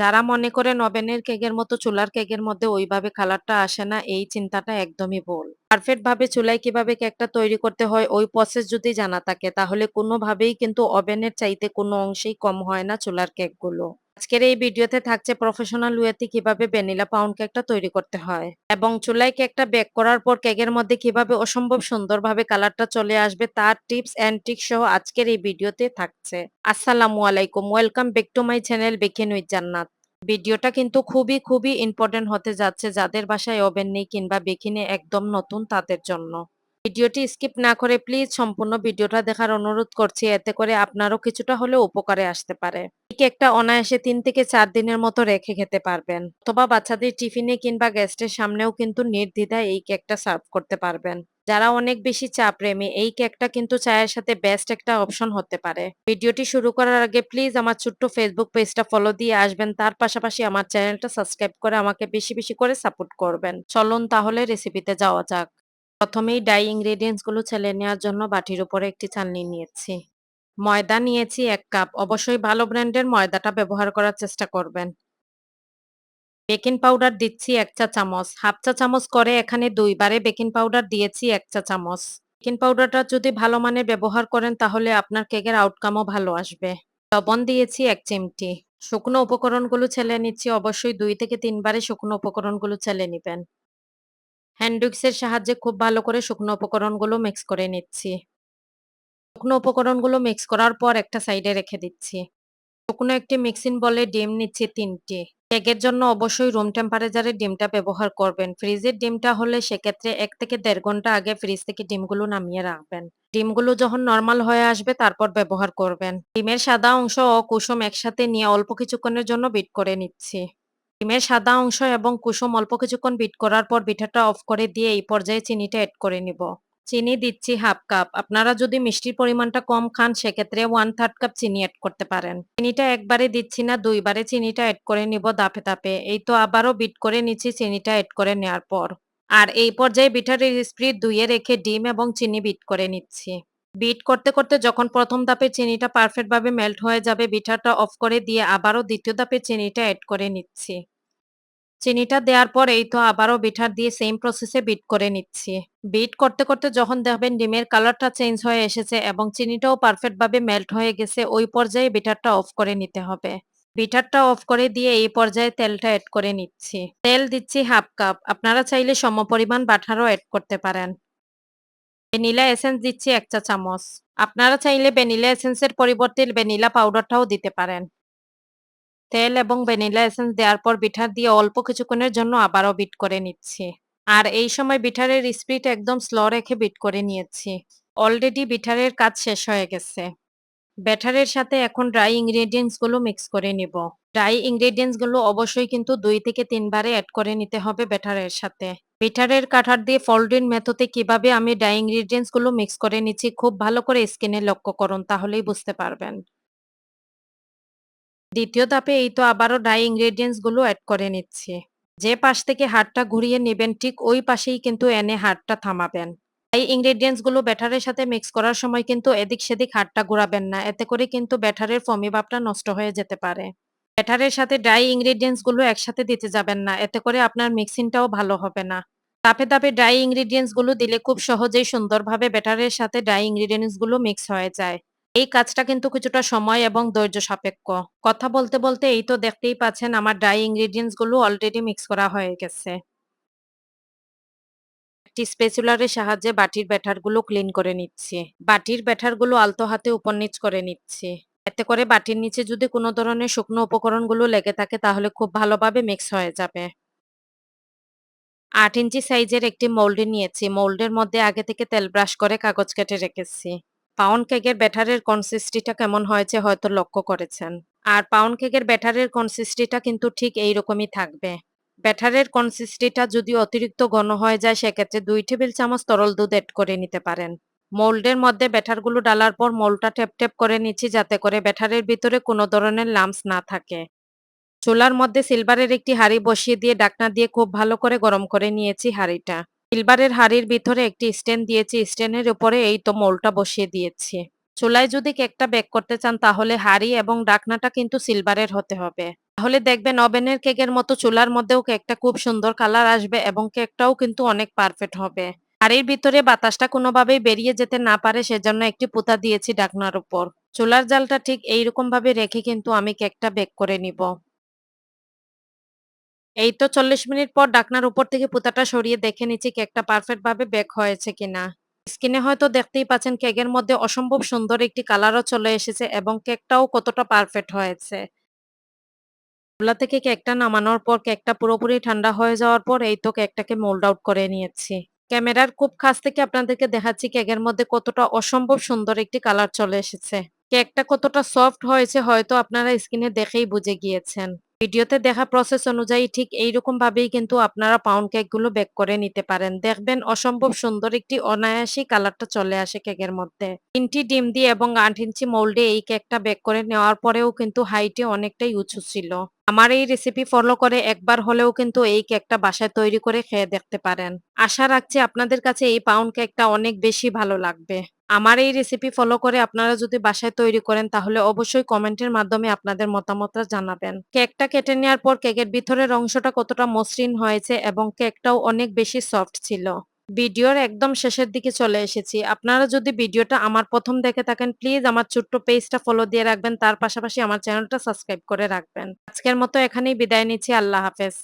যারা মনে করেন ওভেনের কেকের মতো চুলার কেকের মধ্যে ওইভাবে কালারটা আসে না, এই চিন্তাটা একদমই ভুল। পারফেক্ট ভাবে চুলায় কীভাবে কেকটা তৈরি করতে হয়, ওই প্রসেস যদি জানা থাকে, তাহলে কোনোভাবেই কিন্তু ওভেনের চাইতে কোনো অংশেই কম হয় না চুলার কেকগুলো। আজকের এই ভিডিওতে থাকছে প্রফেশনাল ওয়েতে কীভাবে ভ্যানিলা পাউন্ড কেকটা তৈরি করতে হয় এবং চুলায় কেকটা বেক করার পর কেকের মধ্যে কীভাবে অসম্ভব সুন্দরভাবে কালারটা চলে আসবে তার টিপস অ্যান্ড ট্রিক সহ আজকের এই ভিডিওতে থাকছে। আসসালামু আলাইকুম welcome back to my channel baking with Jannat. ভিডিওটা কিন্তু খুবই খুবই ইম্পর্টেন্ট হতে যাচ্ছে যাদের বাসায় ওভেন নেই কিংবা বেকিনে একদম নতুন তাদের জন্য। ভিডিওটি স্কিপ না করে প্লিজ সম্পূর্ণ ভিডিওটা দেখার অনুরোধ করছি। এতে করে আপনারও কিছুটা হলেও উপকারে আসতে পারে। এই কেকটা অনায়াসে তিন থেকে চার দিনের মতো রেখে খেতে পারবেন অথবা বাচ্চাদের টিফিনে কিংবা গেস্টের সামনেও কিন্তু নির্দ্বিধায় এই কেকটা সার্ভ করতে পারবেন। যারা অনেক বেশি চা প্রেমী এই কেকটা কিন্তু চায়ের সাথে বেস্ট একটা অপশন হতে পারে। ভিডিওটি শুরু করার আগে প্লিজ আমার ছোট্ট ফেসবুক পেজটা ফলো দিয়ে আসবেন। তার পাশাপাশি আমার চ্যানেলটা সাবস্ক্রাইব করে আমাকে বেশি বেশি করে সাপোর্ট করবেন। চলুন তাহলে রেসিপিতে যাওয়া যাক। প্রথমেই ডাই ইনগ্রেডিয়েন্টসগুলো ছেলে নেওয়ার জন্য বাটির উপরে একটি চালনি নিয়েছি। ময়দা নিয়েছি এক কাপ অবশ্যই ভালো ব্র্যান্ডের ময়দাটা ব্যবহার করার চেষ্টা করবেন। বেকিং পাউডার দিচ্ছি এক চা চামচ। হাফ চা চামচ করে এখানে দুইবারে বেকিং পাউডার দিয়েছি এক চা চামচ। বেকিং পাউডারটা যদি ভালো মানের ব্যবহার করেন তাহলে আপনার কেকের আউটকামও ভালো আসবে। লবণ দিয়েছি এক চিমটি। শুকনো উপকরণগুলো ছেলে নিচ্ছি। অবশ্যই দুই থেকে তিনবারে শুকনো উপকরণগুলো ছেলে নিবেন। হ্যান্ডউইক্সের সাহায্যে খুব ভালো করে শুকনো উপকরণগুলো মিক্স করে নিচ্ছি। শুকনো উপকরণগুলো মিক্স করার পর একটা সাইডে রেখে দিচ্ছি। শুকনো একটি মিক্সিং বলে ডিম নিচ্ছি তিনটি। কেকের জন্য অবশ্যই রুম টেম্পারেচারে ডিমটা ব্যবহার করবেন। ফ্রিজের ডিমটা হলে সেক্ষেত্রে এক থেকে দেড় ঘণ্টা আগে ফ্রিজ থেকে ডিমগুলো নামিয়ে রাখবেন। ডিমগুলো যখন নর্মাল হয়ে আসবে তারপর ব্যবহার করবেন। ডিমের সাদা অংশ ও কুসুম একসাথে নিয়ে অল্প কিছুক্ষণের জন্য বিট করে নিচ্ছি। ডিমের সাদা অংশ এবং কুসুম অল্প কিছুক্ষণ বিট করার পর পিঠাটা অফ করে দিয়ে এই পর্যায়ে চিনিটা অ্যাড করে নিব। চিনি দিচ্ছি হাফ কাপ আপনারা যদি মিষ্টির পরিমাণটা কম খান, সেক্ষেত্রে ওয়ান থার্ড কাপ চিনি অ্যাড করতে পারেন। চিনিটা একবারে দিচ্ছি না, দুইবারে চিনিটা অ্যাড করে নিব দাপে দাপে এই তো আবারও বিট করে নিচ্ছি, চিনিটা অ্যাড করে নেওয়ার পর। আর এই পর্যায়ে বিটারের স্প্রিট ধুয়ে রেখে ডিম এবং চিনি বিট করে নিচ্ছি। বিট করতে করতে যখন প্রথম ধাপে চিনিটা পারফেক্ট ভাবে মেল্ট হয়ে যাবে, বিটারটা অফ করে দিয়ে আবারও দ্বিতীয় ধাপে চিনিটা অ্যাড করে নিচ্ছি। চিনিটা দেওয়ার পর এই তো আবারও বিটার দিয়ে সেম প্রসেসে বিট করে নিচ্ছি। বিট করতে করতে যখন দেখবেন ডিমের কালারটা চেঞ্জ হয়ে এসেছে এবং চিনিটাও পারফেক্ট ভাবে মেল্ট হয়ে গেছে, ওই পর্যায়ে বিটারটা অফ করে নিতে হবে। বিটারটা অফ করে দিয়ে এই পর্যায়ে তেলটা অ্যাড করে নিচ্ছি। তেল দিচ্ছি হাফ কাপ আপনারা চাইলে সমপরিমাণ বাটারও অ্যাড করতে পারেন। ভ্যানিলা এসেন্স দিচ্ছি এক চা চামচ। আপনারা চাইলে ভ্যানিলা এসেন্সের পরিবর্তে ভ্যানিলা পাউডারটাও দিতে পারেন। তেল এবং ভ্যানিলা এসেন্স দেওয়ার পর বিঠার দিয়ে অল্প কিছুক্ষণের জন্য আবারও বিট করে নিচ্ছি। আর এই সময় বিটারের স্পিড একদম স্লো রেখে বিট করে নিয়েছি। অলরেডি বিটারের কাজ শেষ হয়ে গেছে। ব্যাটারের সাথে এখন ড্রাই ইনগ্রেডিয়েন্টসগুলো মিক্স করে নিব। ড্রাই ইনগ্রেডিয়েন্টসগুলো অবশ্যই কিন্তু দুই থেকে তিনবারে অ্যাড করে নিতে হবে ব্যাটারের সাথে। বিটারের কাঠার দিয়ে ফোল্ডিং মেথডে কীভাবে আমি ডাই ইনগ্রেডিয়েন্টসগুলো মিক্স করে নিচ্ছি, খুব ভালো করে স্কিনে লক্ষ্য করুন, তাহলেই বুঝতে পারবেন। দ্বিতীয় ধাপে এই তো আবারও ডাই ইনগ্রেডিয়েন্টসগুলো অ্যাড করে নিচ্ছি। যে পাশ থেকে হাড়টা ঘুরিয়ে নেবেন, ঠিক ওই পাশেই কিন্তু এনে হাড়টা থামাবেন। এই ইনগ্রেডিয়েন্টসগুলো ব্যাটারের সাথে মিক্স করার সময় কিন্তু এদিক সেদিক হাড়টা ঘুরাবেন না, এতে করে কিন্তু ব্যাটারের ফমি ভাবটা নষ্ট হয়ে যেতে পারে। ব্যাটারের সাথে ড্রাই ইনগ্রেডিয়েন্টসগুলো একসাথে দিতে যাবেন না। এতে করে আপনার মিক্সিংটাও ভালো হবে না। তাপে তাপে ড্রাই ইনগ্রেডিয়েন্টসগুলো দিলে খুব সহজেই সুন্দরভাবে ব্যাটারের সাথে ড্রাই ইনগ্রেডিয়েন্টসগুলো মিক্স হয়ে যায়। এই কাজটা কিন্তু কিছুটা সময় এবং ধৈর্য সাপেক্ষ। কথা বলতে বলতে এই তো দেখতেই পাচ্ছেন আমার ড্রাই ইনগ্রেডিয়েন্টসগুলো অলরেডি মিক্স করা হয়ে গেছে। একটি স্পেচুলারের সাহায্যে বাটির ব্যাটারগুলো ক্লিন করে নিচ্ছি। বাটির ব্যাটারগুলো আলতো হাতে উপর নিচ করে নিচ্ছি। এতে করে বাটির নিচে যদি কোনো ধরনের শুকনো উপকরণগুলো লেগে থাকে, তাহলে খুব ভালোভাবে মিক্স হয়ে যাবে। আট ইঞ্চি সাইজের একটি মোল্ডে নিয়েছি। মোল্ডের মধ্যে আগে থেকে তেল ব্রাশ করে কাগজ কেটে রেখেছি। পাউন্ড কেকের ব্যাটারের কনসিস্টিটা কেমন হয়েছে হয়তো লক্ষ্য করেছেন। আর পাউন্ড কেকের ব্যাটারের কনসিস্টিটা কিন্তু ঠিক এই রকমই থাকবে ব্যাটারের কনসিস্টিটা যদি অতিরিক্ত ঘন হয়ে যায়, সেক্ষেত্রে দুই টেবিল চামচ তরল দুধ এড করে নিতে পারেন। মোল্ডের মধ্যে ব্যাটারগুলো ডালার পর মোল্ডটা টেপ টেপ করে নিচ্ছি যাতে করে ব্যাটারের ভিতরে কোনো ধরনের লাম্পস না থাকে। চুলার মধ্যে সিলভারের একটি হাঁড়ি বসিয়ে দিয়ে ডাকনা দিয়ে খুব ভালো করে গরম করে নিয়েছি হাঁড়িটা। সিলভারের হাড়ির ভিতরে একটি স্ট্যান্ড দিয়েছি স্ট্যান্ডের উপরে এই তো মোলটা বসিয়ে দিয়েছি। চুলায় যদি কেকটা বেক করতে চান তাহলে হাড়ি এবং ডাকনাটা কিন্তু সিলভারের হতে হবে। তাহলে দেখবেন ওভেনের কেকের মতো চুলার মধ্যেও কেকটা খুব সুন্দর কালার আসবে এবং কেকটাও কিন্তু অনেক পারফেক্ট হবে। এর ভিতরে বাতাসটা কোনোভাবেই বেরিয়ে যেতে না পারে, সেজন্য একটি পুঁতা দিয়েছি ডাকনার উপর। চুলার জালটা ঠিক এইরকম ভাবে রেখে কিন্তু আমি কেকটা বেক করে নিব। এই তো ৪০ মিনিট পর ডাকনার উপর থেকে পুঁতাটা সরিয়ে দেখে নিচ্ছি কেকটা পারফেক্ট ভাবে বেক হয়েছে কিনা। স্কিনে হয়তো দেখতেই পাচ্ছেন কেকের মধ্যে অসম্ভব সুন্দর একটি কালারও চলে এসেছে এবং কেকটাও কতটা পারফেক্ট হয়েছে। চুলা থেকে কেকটা নামানোর পর কেকটা পুরোপুরি ঠান্ডা হয়ে যাওয়ার পর এই তো কেকটাকে মোল্ড আউট করে নিয়েছি। ক্যামেরার খুব কাছ থেকে আপনাদেরকে দেখাচ্ছি কেকের মধ্যে কতটা অসম্ভব সুন্দর একটি কালার চলে এসেছে। কেকটা কতটা সফট হয়েছে হয়তো আপনারা স্ক্রিনে দেখেই বুঝে গিয়েছেন। ভিডিওতে দেখা প্রসেস অনুযায়ী ঠিক এইরকম ভাবেই কিন্তু আপনারা পাউন্ড কেকগুলো বেক করে নিতে পারেন। দেখবেন অসম্ভব সুন্দর একটি অনায়াসেই কালারটা চলে আসে কেকের মধ্যে। তিনটি ডিম দিয়ে এবং আট ইঞ্চি মোল্ডে এই কেকটা বেক করে নেওয়ার পরেও কিন্তু হাইটে অনেকটাই উঁচু ছিল। আমার এই রেসিপি ফলো করে একবার হলেও কিন্তু এই কেকটা বাসায় তৈরি করে খেয়ে দেখতে পারেন। আশা রাখছি আপনাদের কাছে এই পাউন্ড কেকটা অনেক বেশি ভালো লাগবে। আমার এই রেসিপি ফলো করে আপনারা যদি বাসায় তৈরি করেন, তাহলে অবশ্যই কমেন্টের মাধ্যমে আপনাদের মতামতটা জানাবেন। কেকটা কেটে নেওয়ার পর কেকের ভিতরের অংশটা কতটা মসৃণ হয়েছে এবং কেকটাও অনেক বেশি সফট ছিল। ভিডিওর একদম শেষের দিকে চলে এসেছি। আপনারা যদি ভিডিওটা আমার প্রথম দেখে থাকেন প্লিজ আমার ছোট্ট পেজটা ফলো দিয়ে রাখবেন। তার পাশাপাশি আমার চ্যানেলটা সাবস্ক্রাইব করে রাখবেন। আজকের মতো এখানেই বিদায় নিচ্ছি। আল্লাহ হাফেজ।